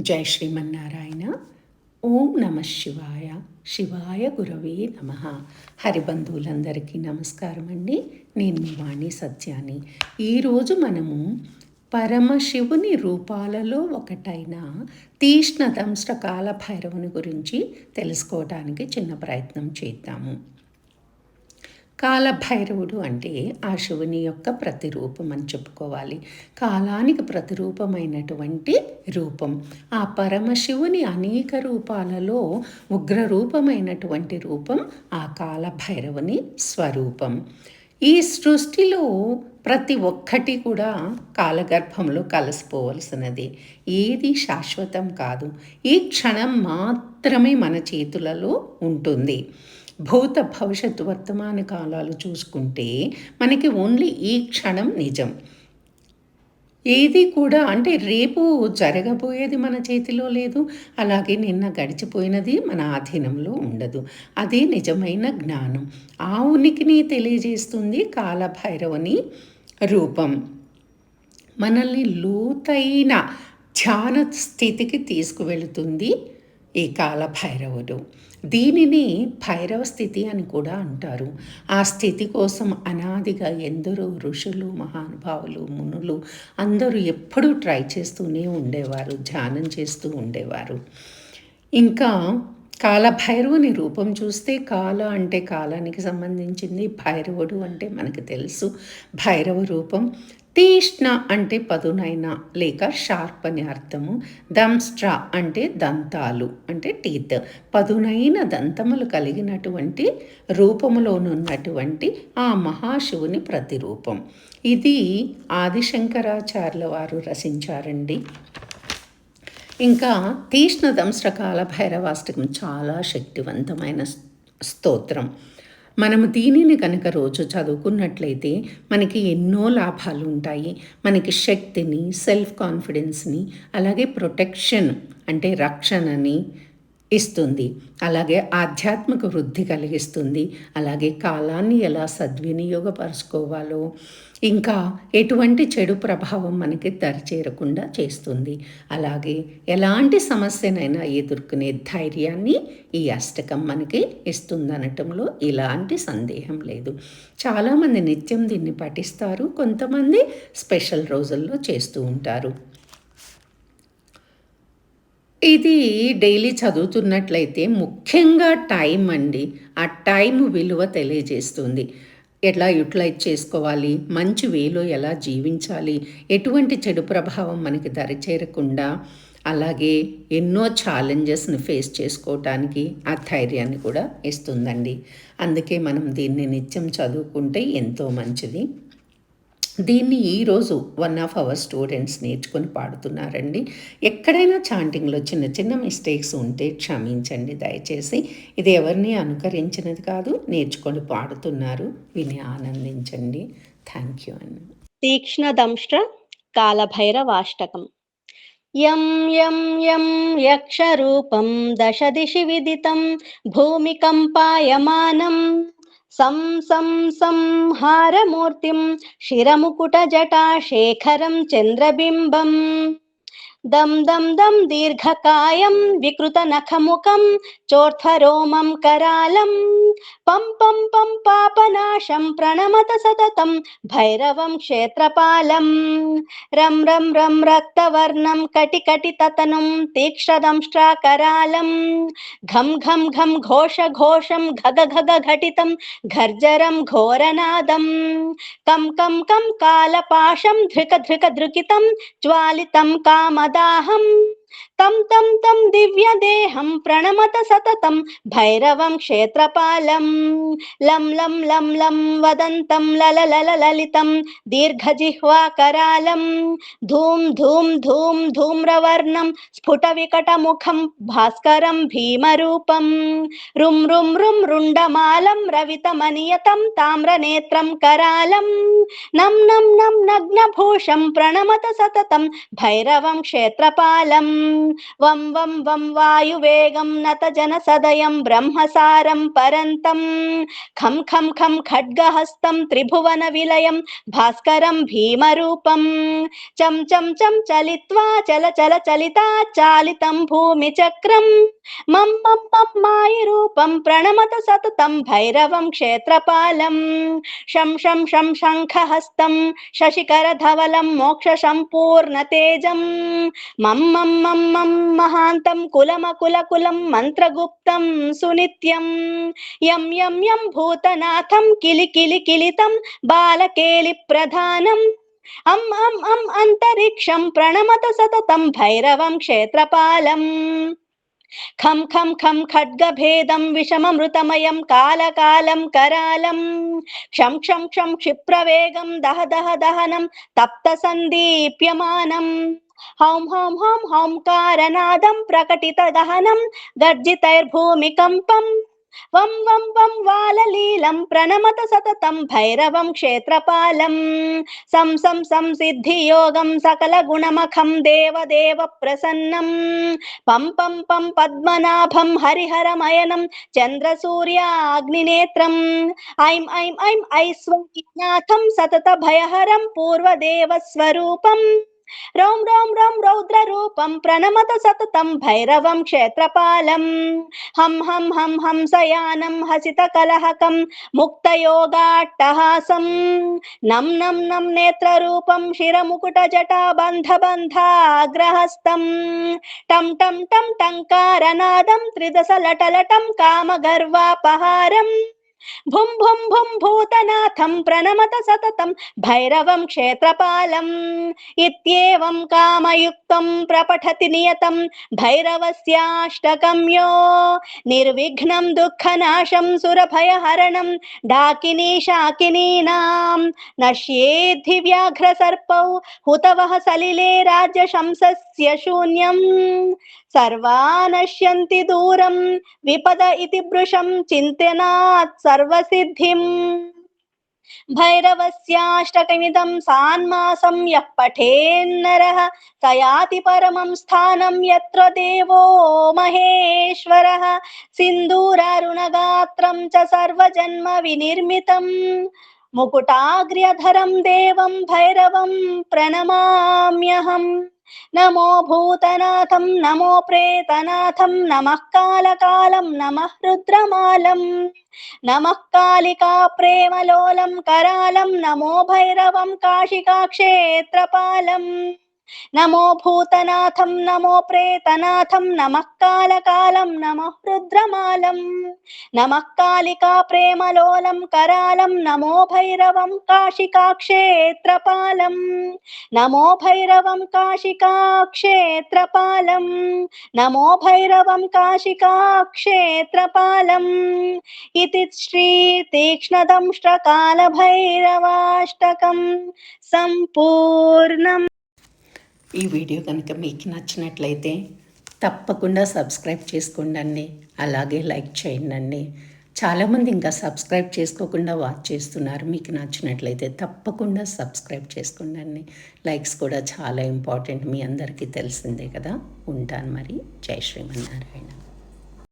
జై శ్రీమన్నారాయణ. ఓం నమ శివాయ. శివాయ గురవే నమ. హరిబంధువులందరికీ నమస్కారం అండి. నేను మీ వాణి సత్యాని. ఈరోజు మనము పరమశివుని రూపాలలో ఒకటైన తీష్ణ దంష్ట కాల భైరవుని గురించి తెలుసుకోవడానికి చిన్న ప్రయత్నం చేద్దాము. కాలభైరవుడు అంటే ఆ శివుని యొక్క ప్రతిరూపం అని చెప్పుకోవాలి. కాలానికి ప్రతిరూపమైనటువంటి రూపం. ఆ పరమశివుని అనేక రూపాలలో ఉగ్ర రూపమైనటువంటి రూపం ఆ కాలభైరవుని స్వరూపం. ఈ సృష్టిలో ప్రతి ఒక్కటి కూడా కాలగర్భంలో కలిసిపోవలసినది. ఏది శాశ్వతం కాదు. ఈ క్షణం మాత్రమే మన చేతులలో ఉంటుంది. భూత భవిష్యత్తు వర్తమాన కాలాలు చూసుకుంటే మనకి ఓన్లీ ఈ క్షణం నిజం. ఏది కూడా అంటే రేపు జరగబోయేది మన చేతిలో లేదు అలాగే నిన్న గడిచిపోయినది మన ఆధీనంలో ఉండదు. అదే నిజమైన జ్ఞానం. ఆ ఉనికిని తెలియజేస్తుంది కాలభైరవుని రూపం. మనల్ని లోతైన ధ్యాన స్థితికి తీసుకువెళుతుంది ఈ కాల భైరవుడు. దీనిని భైరవ స్థితి అని కూడా అంటారు. ఆ స్థితి కోసం అనాదిగా ఎందరో ఋషులు మహానుభావులు మునులు అందరూ ఎప్పుడూ ట్రై చేస్తూనే ఉండేవారు ధ్యానం చేస్తూ ఉండేవారు. ఇంకా కాలభైరవుని రూపం చూస్తే కాల అంటే కాలానికి సంబంధించింది భైరవుడు అంటే మనకు తెలుసు. భైరవ రూపం తీష్ణ అంటే పదునైన లేక షార్ప్ అని అర్థము. దంస్ట్ర అంటే దంతాలు అంటే టీత్. పదునైన దంతములు కలిగినటువంటి రూపములోనున్నటువంటి ఆ మహాశివుని ప్రతిరూపం. ఇది ఆదిశంకరాచార్యుల వారు రచించారండి. ఇంకా తీష్ణ దంశ్రకాల భైరవాష్టకం చాలా శక్తివంతమైన స్తోత్రం. మనము దీనిని కనుక రోజు చదువుకున్నట్లయితే మనకి ఎన్నో లాభాలు ఉంటాయి మనకి శక్తిని సెల్ఫ్ కాన్ఫిడెన్స్ని అలాగే ప్రొటెక్షన్ అంటే రక్షణని ఇస్తుంది. అలాగే ఆధ్యాత్మిక వృద్ధి కలిగిస్తుంది. అలాగే కాలాన్ని ఎలా సద్వినియోగపరుచుకోవాలో ఇంకా ఎటువంటి చెడు ప్రభావం మనకి దరిచేరకుండా చేస్తుంది. అలాగే ఎలాంటి సమస్యనైనా ఎదుర్కొనే ధైర్యాన్ని ఈ అష్టకం మనకి ఇస్తుందనటంలో ఇలాంటి సందేహం లేదు. చాలామంది నిత్యం దీన్ని పఠిస్తారు. కొంతమంది స్పెషల్ రోజుల్లో చేస్తూ ఉంటారు. ఇది డైలీ చదువుతున్నట్లయితే ముఖ్యంగా టైం అండి. ఆ టైం విలువ తెలియజేస్తుంది. ఎట్లా యూటిలైజ్ చేసుకోవాలి? మంచి వేలో ఎలా జీవించాలి? ఎటువంటి చెడు ప్రభావం మనకి దరిచేరకుండా అలాగే ఎన్నో ఛాలెంజెస్ని ఫేస్ చేసుకోవటానికి ఆ ధైర్యాన్ని కూడా ఇస్తుందండి. అందుకే మనం దీన్ని నిత్యం చదువుకుంటే ఎంతో మంచిది. దీన్ని ఈరోజు వన్ ఆఫ్ అవర్ స్టూడెంట్స్ నేర్చుకొని పాడుతున్నారండి. ఎక్కడైనా చాంటింగ్లో చిన్న చిన్న మిస్టేక్స్ ఉంటే క్షమించండి దయచేసి. ఇది ఎవరిని అనుకరించినది కాదు నేర్చుకొని పాడుతున్నారు. విని ఆనందించండి. థ్యాంక్ యూ అండి తీక్ష్ణ దంష్ట్ర కాలభైరవాష్టకం. యం యం యం యక్షరూపం దశ దిశి విదితం భూమికంపాయమానం సం సం సంహారమూర్తిం శిరముకుటజటాశేఖరం చంద్రబింబం. दम दम दं दं दं दीर्घकायं विकृतनखमुखं चोर्थरोमं करालं। पम पम पम पापनाशम प्रणमत सततम भैरव क्षेत्रपालम रम रम क्षेत्रपालम् रं रं रं तीक्षदंष्ट्रा कटिकटिततनुं घम घम घम घोष घोषम घग घग घटितं घर्जरं घोरनादं। कम कम कं कालपाशं धृक धृक धृकितं ज्वालितं कामद तदाहं తం తం తం దివ్యదేహం ప్రణమత సతతం భైరవం క్షేత్రపాలం. లం లం లం లం వదంతం లలలలలితం దీర్ఘజిహ్వాకరాలం. ధూం ధూం ధూం ధూమ్రవర్ణం స్ఫుట వికటముఖం భాస్కరం భీమరూపం. రుం రుం రుం రుండమాలం రవితమనియతం తామ్రనేత్రం కరాలం. నం నం నం నగ్నభూషం ప్రణమత సతతం భైరవం క్షేత్రపాలం. वं वं वं वायुवेगं नत जनसदयं ब्रह्मसारं परन्तं। खं खं खं खड्गहस्तं त्रिभुवनविलयं भास्करं भीमरूपं। चं चं चं चलित्वा चल चल चलिता चालितं भूमिचक्रं। मं मं मं मायिरूपं प्रणमत सततं भैरवं क्षेत्रपालं। शं शं शं शङ्खहस्तं शशिकरधवलं मोक्षशम्पूर्णतेजं। मं मं मं ధవలం మోక్ష సంపూర్ణ తేజం మం మహాంతం కులమకుల కులం మంత్రగుప్తం సునిత్యం. యం యం యం భూతనాథం కిలి కిలి కిలితం బాలకేలి ప్రధానం. అం అం అం అంతరిక్షం ప్రణమత సతతం భైరవం క్షేత్రపాలం. ఖం ఖం ఖం ఖడ్గభేదం విషమమృతమయం కాలకాలం కరాలం. క్షం క్షం క్షం క్షిప్రవేగం దహ దహ దహనం తప్త సందీప్యమానం. हौं हौं हौं हौंकारनादं प्रकटितदहनं गर्जितैर्भूमिकम्पम्। वं वं वं, वाललीलं प्रणमत सततं भैरवं क्षेत्रपालम् सं सं संसिद्धियोगं सकलगुणमखं देवदेव प्रसन्नम् पं पं पं, पद्मनाभं हरिहरमयनं चन्द्रसूर्याग्निनेत्रम्। ऐं ऐं ऐं ऐश्वर्यनाथं सततभयहरं पूर्वदेवस्वरूपम्। సతత భయహరం పూర్వదేవ రౌం రౌం రౌం రౌద్ర రూపం ప్రణమత సతతం భైరవం క్షేత్రపాలం. హం హం హం హంసయానం హసిత కలహకం ముక్తయోగాట్టహాసం. నం నం నం నేత్ర రూపం శిరముకుట జటా బంధ బంధాగ్రహస్తం టం టం టం టంకారనాదం త్రిదశ లటలటం కామగర్వాపహారం భుం భుం భుం భూతనాథం ప్రణమత సతతం భైరవం క్షేత్రపాలం ఇత్యేవం కామయుక్తం ప్రపఠతి నియతం భైరవస్యాష్టకం యో నిర్విఘ్నం దుఃఖనాశం సురభయహరణం డాకినీ శాకినీనాం నశ్యేద్ధి వ్యాఘ్ర సర్పౌ హుతవః సలిలే రాజ్య శంసస్య శూన్యం సర్వా నశ్యంతి దూరం విపద ఇది భృశం చింతనాత్ सर्वसिद्धिम्। भैरवस्याष्टकमिदं सान्मासं यः पठेन्नरः, स याति परमं स्थानं यत्र देवो महेश्वरः। सिन्दूरारुणगात्रं च सर्वजन्मविनिर्मितम् मुकुटाग्र्यधरं देवं भैरवं प्रणमाम्यहम्। నమో భూతనాథం నమో ప్రేతనాథం నమః కాలకాలం నమః రుద్రమాలం నమః కాళికా ప్రేమలోలం కరాలం నమో భైరవం కాశికాక్షేత్రపాలం నమో భూతనాథం నమో ప్రేతనాథం నమః కాలకాలం నమః రుద్రమాలం. నమః కాళికా ప్రేమలోలం కరాలం నమో భైరవం కాశికాక్షేత్రపాలం నమో భైరవం కాశికాక్షేత్రపాలం నమో భైరవం కాశికాక్షేత్రపాలం ఇది శ్రీ తీక్ష్ణదంష్ట్రకాలభైరవాష్టకం. సంపూర్ణం ఈ వీడియో కనుక మీకు నచ్చినట్లయితే తప్పకుండా సబ్స్క్రైబ్ చేసుకోండి అలాగే లైక్ చేయండి చాలామంది ఇంకా సబ్స్క్రైబ్ చేసుకోకుండా వాచ్ చేస్తున్నారు. మీకు నచ్చినట్లయితే తప్పకుండా సబ్స్క్రైబ్ చేసుకోండి లైక్స్ కూడా చాలా ఇంపార్టెంట్ మీ అందరికీ తెలిసిందే కదా. ఉంటాను మరి. జై శ్రీమన్నారాయణ.